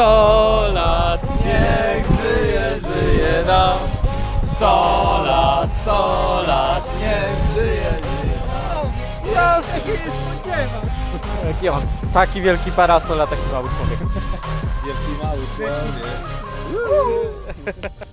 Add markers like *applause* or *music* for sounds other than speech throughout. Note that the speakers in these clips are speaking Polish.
sto lat, niech żyje, żyje nam. Sto lat, sto lat, niech żyje, żyje nam. Ja się nie spodziewam. Jaki on? Taki wielki parasol, a taki mały człowiek. Wielki mały człowiek.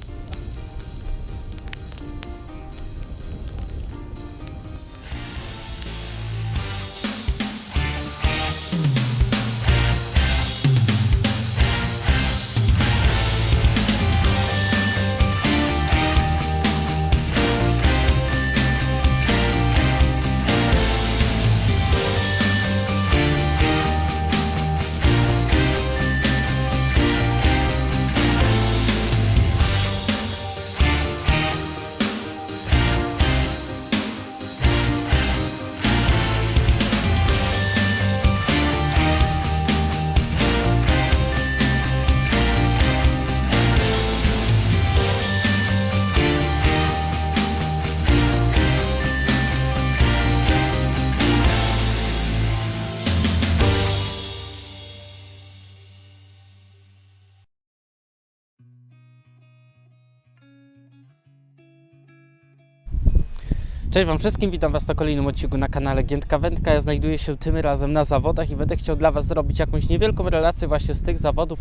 Cześć Wam wszystkim, witam Was na kolejnym odcinku na kanale Giętka Wędka. Ja znajduję się tym razem na zawodach i będę chciał dla Was zrobić jakąś niewielką relację właśnie z tych zawodów,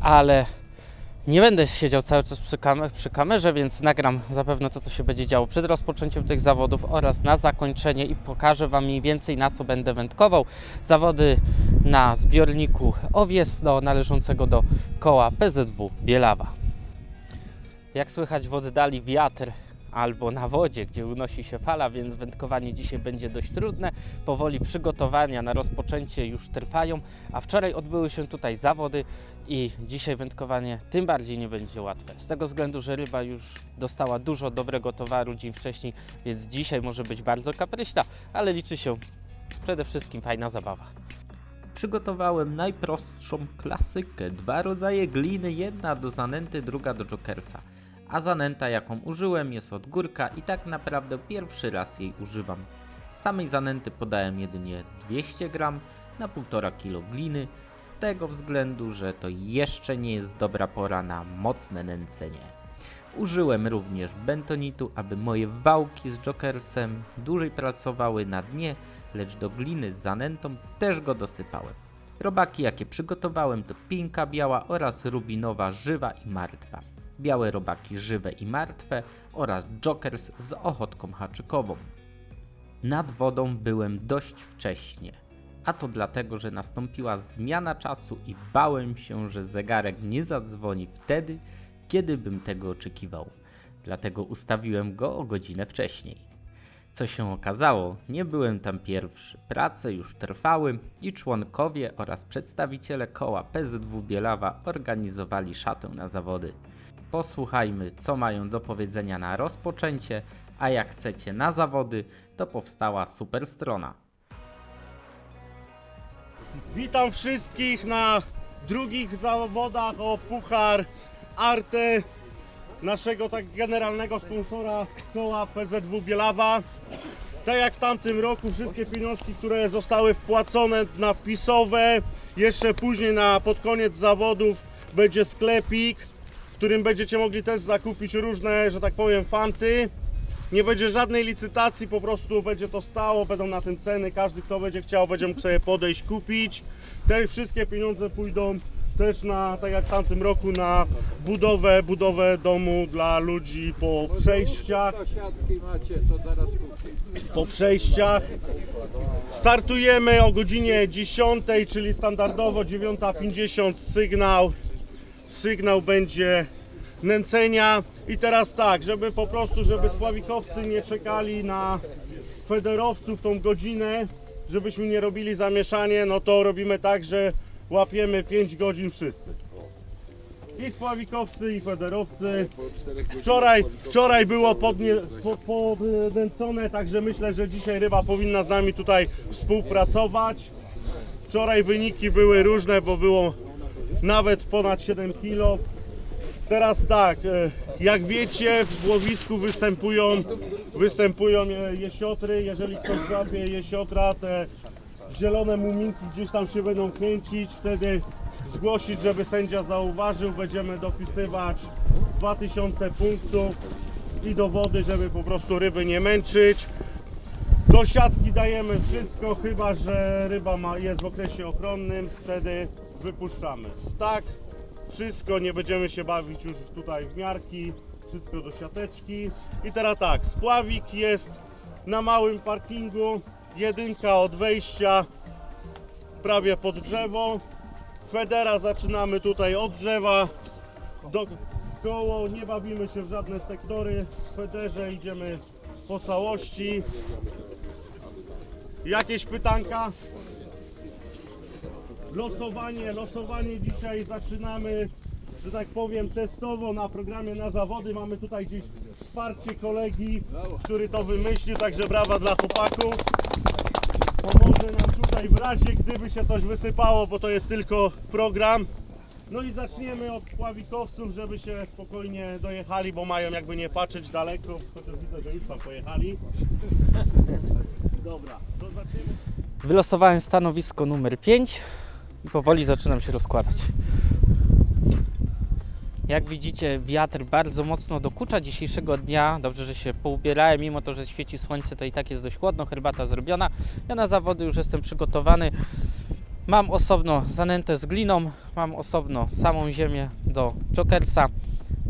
ale nie będę siedział cały czas przy, przy kamerze, więc nagram zapewne to, co się będzie działo przed rozpoczęciem tych zawodów oraz na zakończenie i pokażę Wam mniej więcej na co będę wędkował. Zawody na zbiorniku Owiesno należącego do koła PZW Bielawa. Jak słychać w oddali wiatr albo na wodzie, gdzie unosi się fala, więc wędkowanie dzisiaj będzie dość trudne. Powoli przygotowania na rozpoczęcie już trwają, a wczoraj odbyły się tutaj zawody i dzisiaj wędkowanie tym bardziej nie będzie łatwe. Z tego względu, że ryba już dostała dużo dobrego towaru dzień wcześniej, więc dzisiaj może być bardzo kapryśna, ale liczy się przede wszystkim fajna zabawa. Przygotowałem najprostszą klasykę. Dwa rodzaje gliny, jedna do zanęty, druga do jokersa. A zanęta jaką użyłem jest od górka i tak naprawdę pierwszy raz jej używam. Samej zanęty podałem jedynie 200 gram na 1,5 kg gliny, z tego względu, że to jeszcze nie jest dobra pora na mocne nęcenie. Użyłem również bentonitu, aby moje wałki z jokersem dłużej pracowały na dnie, lecz do gliny z zanętą też go dosypałem. Robaki jakie przygotowałem to pinka biała oraz rubinowa żywa i martwa. Białe robaki żywe i martwe oraz jokers z ochotką haczykową. Nad wodą byłem dość wcześnie, a to dlatego, że nastąpiła zmiana czasu i bałem się, że zegarek nie zadzwoni wtedy, kiedy bym tego oczekiwał. Dlatego ustawiłem go o godzinę wcześniej. Co się okazało, nie byłem tam pierwszy. Prace już trwały i członkowie oraz przedstawiciele koła PZW Bielawa organizowali szatę na zawody. Posłuchajmy, co mają do powiedzenia na rozpoczęcie, a jak chcecie na zawody, to powstała super strona. Witam wszystkich na drugich zawodach o Puchar Arte naszego tak generalnego sponsora koła PZW Bielawa. Tak jak w tamtym roku wszystkie pieniążki, które zostały wpłacone na wpisowe, jeszcze później na pod koniec zawodów będzie sklepik, którym będziecie mogli też zakupić różne, że tak powiem, fanty. Nie będzie żadnej licytacji, po prostu będzie to stało, będą na tym ceny, każdy kto będzie chciał będzie mógł sobie podejść, kupić. Te wszystkie pieniądze pójdą też na, tak jak w tamtym roku, na budowę, budowę domu dla ludzi po przejściach, po przejściach. Startujemy o godzinie 10, czyli standardowo 9.50 sygnał. Sygnał będzie nęcenia. I teraz tak, żeby po prostu, żeby spławikowcy nie czekali na federowców tą godzinę, żebyśmy nie robili zamieszanie, no to robimy tak, że łapiemy 5 godzin wszyscy. I spławikowcy, i federowcy. Wczoraj, wczoraj było po, podnęcone, także myślę, że dzisiaj ryba powinna z nami tutaj współpracować. Wczoraj wyniki były różne, bo było nawet ponad 7 kg. Teraz tak, e, jak wiecie, w łowisku występują, występują e, jesiotry. Jeżeli ktoś złapie jesiotra, te zielone muminki gdzieś tam się będą kręcić, wtedy zgłosić, żeby sędzia zauważył. Będziemy dopisywać 2000 punktów i dowody, żeby po prostu ryby nie męczyć. Do siatki dajemy wszystko, chyba że ryba ma, jest w okresie ochronnym, wtedy wypuszczamy. Tak, wszystko, nie będziemy się bawić już tutaj w miarki, wszystko do siateczki. I teraz tak, spławik jest na małym parkingu, jedynka od wejścia prawie pod drzewo. Federa zaczynamy tutaj od drzewa do koło, nie bawimy się w żadne sektory. W Federze idziemy po całości. Jakieś pytanka? Losowanie, losowanie dzisiaj zaczynamy, że tak powiem, testowo na programie na zawody. Mamy tutaj gdzieś wsparcie kolegi, który to wymyślił, także brawa dla chłopaków. Pomoże nam tutaj w razie, gdyby się coś wysypało, bo to jest tylko program. No i zaczniemy od pławikowców, żeby się spokojnie dojechali, bo mają jakby nie patrzeć daleko, chociaż widzę, że już tam pojechali. Dobra, to zaczniemy. Wylosowałem stanowisko numer 5 i powoli zaczynam się rozkładać. Jak widzicie, wiatr bardzo mocno dokucza dzisiejszego dnia. Dobrze, że się poubierałem, mimo to, że świeci słońce, to i tak jest dość chłodno, herbata zrobiona. Ja na zawody już jestem przygotowany. Mam osobno zanętę z gliną, mam osobno samą ziemię do jokersa.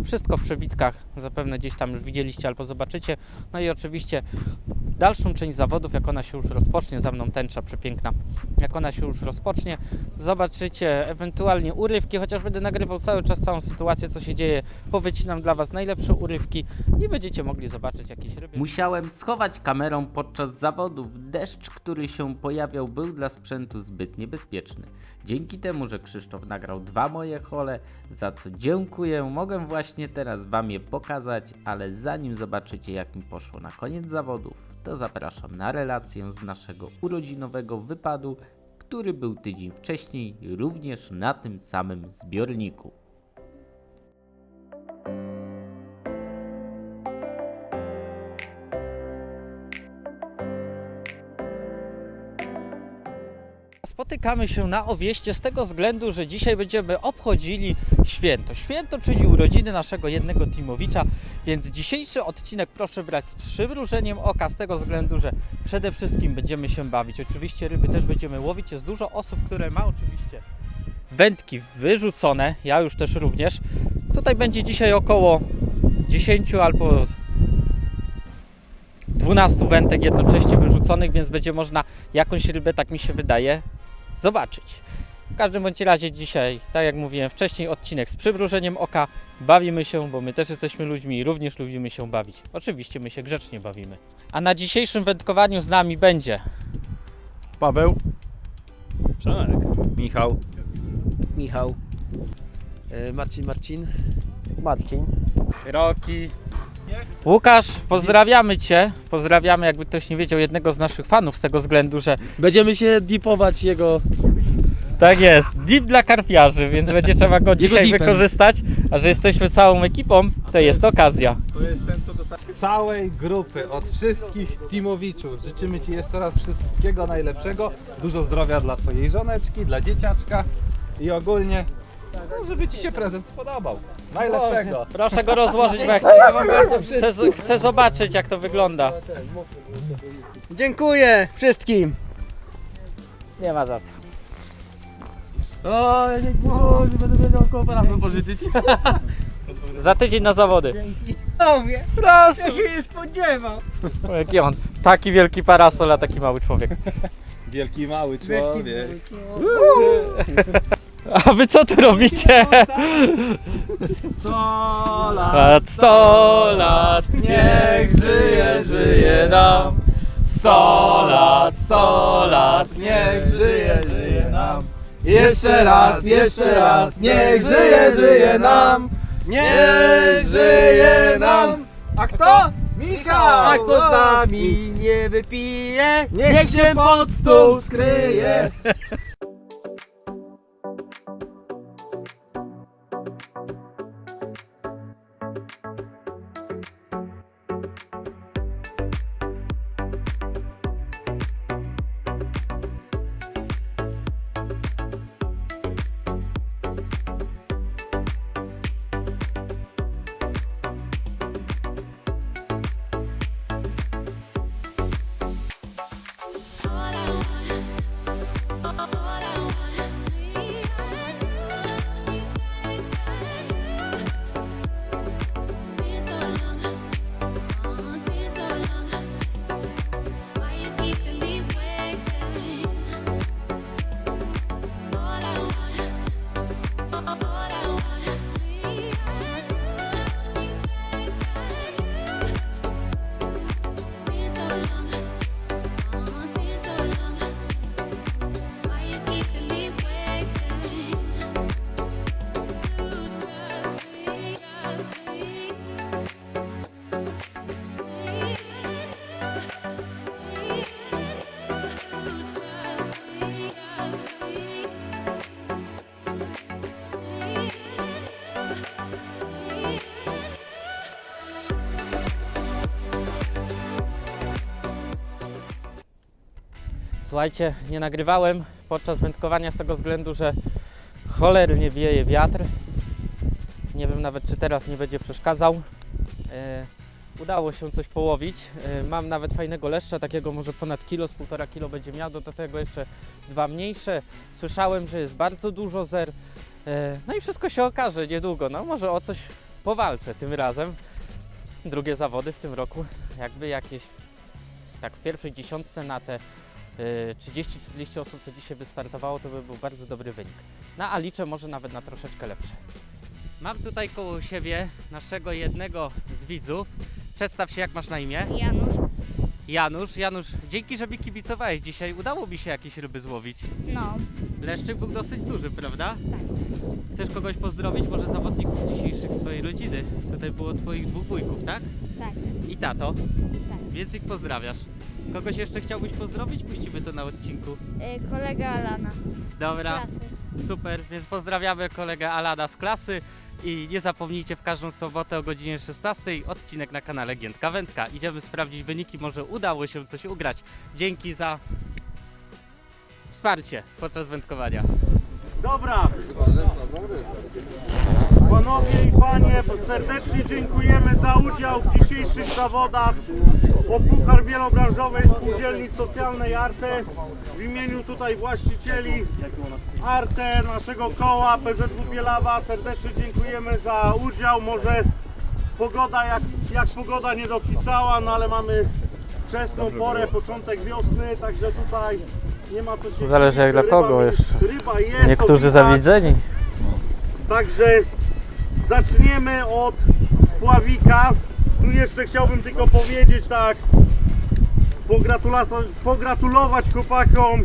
Wszystko w przebitkach, zapewne gdzieś tam już widzieliście albo zobaczycie. No i oczywiście dalszą część zawodów, jak ona się już rozpocznie, za mną tęcza przepiękna, jak ona się już rozpocznie, zobaczycie ewentualnie urywki, chociaż będę nagrywał cały czas całą sytuację, co się dzieje, powycinam dla Was najlepsze urywki i będziecie mogli zobaczyć jakieś ryby. Musiałem schować kamerą podczas zawodów. Deszcz, który się pojawiał, był dla sprzętu zbyt niebezpieczny. Dzięki temu, że Krzysztof nagrał dwa moje hole, za co dziękuję, mogę właśnie teraz Wam je pokazać, ale zanim zobaczycie jak mi poszło na koniec zawodów, to zapraszam na relację z naszego urodzinowego wypadu, który był tydzień wcześniej również na tym samym zbiorniku. Spotykamy się na Owieście z tego względu, że dzisiaj będziemy obchodzili święto. Święto, czyli urodziny naszego jednego Timowicza, więc dzisiejszy odcinek proszę brać z przymrużeniem oka z tego względu, że przede wszystkim będziemy się bawić. Oczywiście ryby też będziemy łowić. Jest dużo osób, które ma oczywiście wędki wyrzucone, ja już też również. Tutaj będzie dzisiaj około 10 albo 12 wędek jednocześnie wyrzuconych, więc będzie można jakąś rybę, tak mi się wydaje, zobaczyć. W każdym bądź razie dzisiaj, tak jak mówiłem wcześniej, odcinek z przymrużeniem oka. Bawimy się, bo my też jesteśmy ludźmi i również lubimy się bawić. Oczywiście my się grzecznie bawimy. A na dzisiejszym wędkowaniu z nami będzie Paweł, Przemek. Michał, Michał. Marcin, Marcin. Marcin. Roki. Łukasz, pozdrawiamy Cię. Pozdrawiamy, jakby ktoś nie wiedział, jednego z naszych fanów z tego względu, że Będziemy się dipować jego. Tak jest, dip dla karpiarzy, więc będzie trzeba go dzisiaj dipem. wykorzystać. A że jesteśmy całą ekipą, to jest okazja. To jest ten, co dostał. Całej grupy, od wszystkich Timowiczów. Życzymy Ci jeszcze raz wszystkiego najlepszego. Dużo zdrowia dla Twojej żoneczki, dla dzieciaczka i ogólnie, no, żeby Ci się prezent spodobał. Najlepszego. Proszę go rozłożyć, bo ja *laughs* chcę, chcę, chcę zobaczyć, jak to wygląda. Dziękuję wszystkim. Nie ma za co. O, nie, będę wiedział kogo parafem pożyczyć. *laughs* Za tydzień na zawody. Mówię, Proszę. ja się nie spodziewał. O, Jaki on? Taki wielki parasol, a taki mały człowiek. Wielki mały człowiek. A wy co tu robicie? Sto lat. Sto lat, niech żyje, żyje nam. Sto lat, sto lat, Niech żyje, żyje nam. Jeszcze raz, jeszcze raz, niech żyje, żyje nam. Niech żyje nam. A kto? Michał! A kto z nami nie wypije, Niech się pod stół skryje. Słuchajcie, nie nagrywałem podczas wędkowania z tego względu, że cholernie wieje wiatr. Nie wiem nawet, czy teraz nie będzie przeszkadzał. E, udało się coś połowić. E, mam nawet fajnego leszcza, takiego może ponad kilo, z półtora kilo będzie miał, do tego jeszcze dwa mniejsze. Słyszałem, że jest bardzo dużo zer. E, no i wszystko się okaże niedługo. No może o coś powalczę tym razem. Drugie zawody w tym roku, jakby jakieś, tak w pierwszej dziesiątce na te 30-40 osób, co dzisiaj wystartowało, to by był bardzo dobry wynik. No a liczę może nawet na troszeczkę lepsze. Mam tutaj koło siebie naszego jednego z widzów. Przedstaw się, jak masz na imię. Janusz, Janusz. Janusz, dzięki, że mi kibicowałeś dzisiaj. Udało mi się jakieś ryby złowić. no, Leszczyk był dosyć duży, prawda? tak. Chcesz kogoś pozdrowić? Może zawodników dzisiejszych swojej rodziny? Tutaj było twoich dwóch wujków, tak? Tak, I tato. tak. Więc ich pozdrawiasz. Kogoś jeszcze chciałbyś pozdrowić? Puścimy to na odcinku. Y, kolega Alana. Dobra, Klasy. super. Więc pozdrawiamy kolegę Alada z klasy i nie zapomnijcie w każdą sobotę o godzinie 16 odcinek na kanale Giętka Wędka. Idziemy sprawdzić wyniki, może udało się coś ugrać. Dzięki za wsparcie podczas wędkowania. Dobra. Panowie i panie, serdecznie dziękujemy za udział w dzisiejszych zawodach o Puchar Wielobranżowej Spółdzielni Socjalnej Arte. W imieniu tutaj właścicieli Arte, naszego koła PZW Bielawa serdecznie dziękujemy za udział. Może pogoda jak, jak pogoda nie dopisała, no ale mamy wczesną porę, początek wiosny, także tutaj nie ma co się Zależy jak dla ryba kogo jest- jeszcze. Ryba jest, Niektórzy to widać. zawidzeni. Także zaczniemy od spławika. Tu jeszcze chciałbym tylko powiedzieć tak, pogratulować chłopakom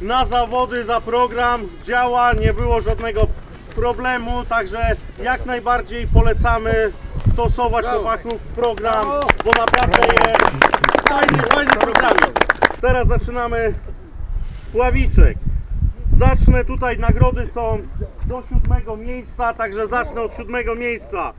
na zawody za program. Działa, nie było żadnego problemu, także jak najbardziej polecamy stosować chłopaków program, bo naprawdę jest fajny, fajny programik. Teraz zaczynamy spławiczek. Zacznę tutaj, nagrody są do siódmego miejsca, także zacznę od siódmego miejsca.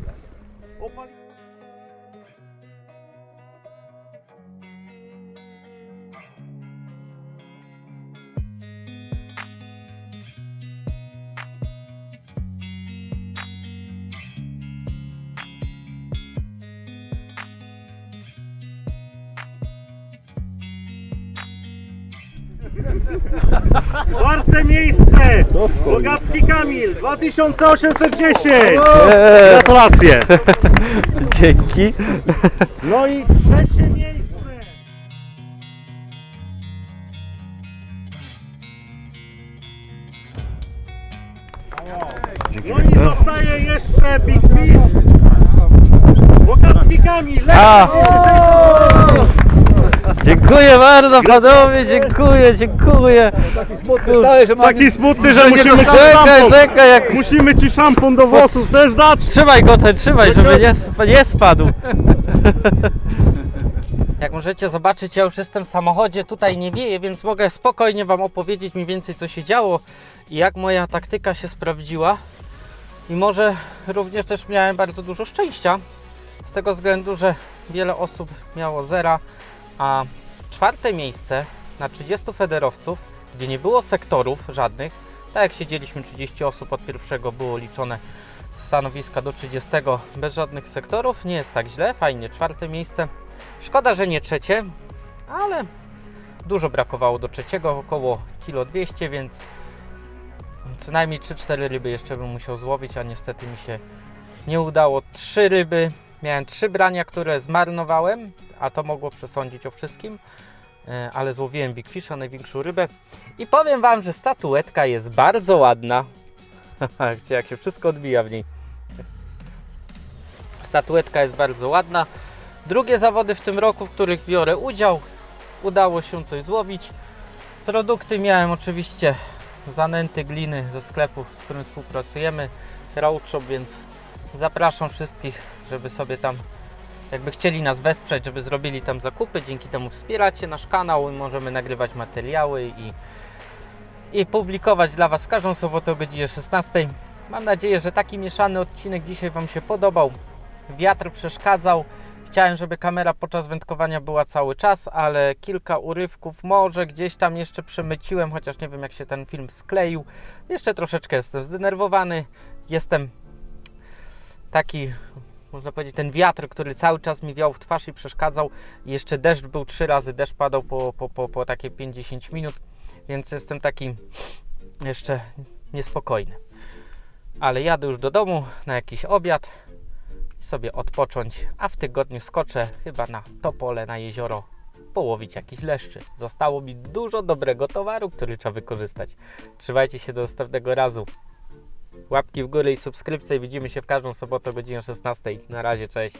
Czwarte miejsce! Bogacki Kamil, 2810! Gratulacje! *laughs* Dzięki. No i trzecie miejsce! No i zostaje jeszcze Big Fish! Bogacki Kamil, A. Dziękuję bardzo panowie, dziękuję, dziękuję. Taki smutny, że musimy ci Czekaj, szampon, czekaj, jak... musimy ci szampon do włosów też dać. Trzymaj go ten, trzymaj, żeby nie, sp- nie spadł. *laughs* Jak możecie zobaczyć, ja już jestem w samochodzie, tutaj nie wieje, więc mogę spokojnie Wam opowiedzieć mniej więcej co się działo i jak moja taktyka się sprawdziła. I może również też miałem bardzo dużo szczęścia, z tego względu, że wiele osób miało zera, a czwarte miejsce na 30 federowców, gdzie nie było sektorów żadnych, tak jak siedzieliśmy 30 osób od pierwszego było liczone stanowiska do 30 bez żadnych sektorów. Nie jest tak źle, fajnie. Czwarte miejsce. Szkoda, że nie trzecie, ale dużo brakowało do trzeciego, około kilo 200, więc co najmniej 3-4 ryby jeszcze bym musiał złowić, a niestety mi się nie udało. Trzy ryby, miałem trzy brania, które zmarnowałem, a to mogło przesądzić o wszystkim, E, ale złowiłem Big Fisha, największą rybę i powiem Wam, że statuetka jest bardzo ładna. *laughs* Gdzie jak się wszystko odbija w niej. Statuetka jest bardzo ładna. Drugie zawody w tym roku, w których biorę udział. Udało się coś złowić. Produkty miałem oczywiście zanęty gliny ze sklepu, z którym współpracujemy. Road Shop, więc zapraszam wszystkich, żeby sobie tam jakby chcieli nas wesprzeć, żeby zrobili tam zakupy. Dzięki temu wspieracie nasz kanał i możemy nagrywać materiały i i publikować dla Was każdą sobotę o godzinie 16. Mam nadzieję, że taki mieszany odcinek dzisiaj Wam się podobał. Wiatr przeszkadzał, Chciałem, żeby kamera podczas wędkowania była cały czas, ale kilka urywków może gdzieś tam jeszcze przemyciłem, chociaż nie wiem jak się ten film skleił. Jeszcze troszeczkę jestem zdenerwowany. Jestem taki, można powiedzieć, ten wiatr, który cały czas mi wiał w twarz i przeszkadzał. Jeszcze deszcz był trzy razy, deszcz padał po, po, po, po takie 50 minut, więc jestem taki jeszcze niespokojny. Ale jadę już do domu na jakiś obiad i sobie odpocząć, a w tygodniu skoczę chyba na Topole, na jezioro, połowić jakiś leszczy. Zostało mi dużo dobrego towaru, który trzeba wykorzystać. Trzymajcie się do następnego razu. Łapki w górę i subskrypcje. Widzimy się w każdą sobotę o godzinie 16. Na razie, cześć.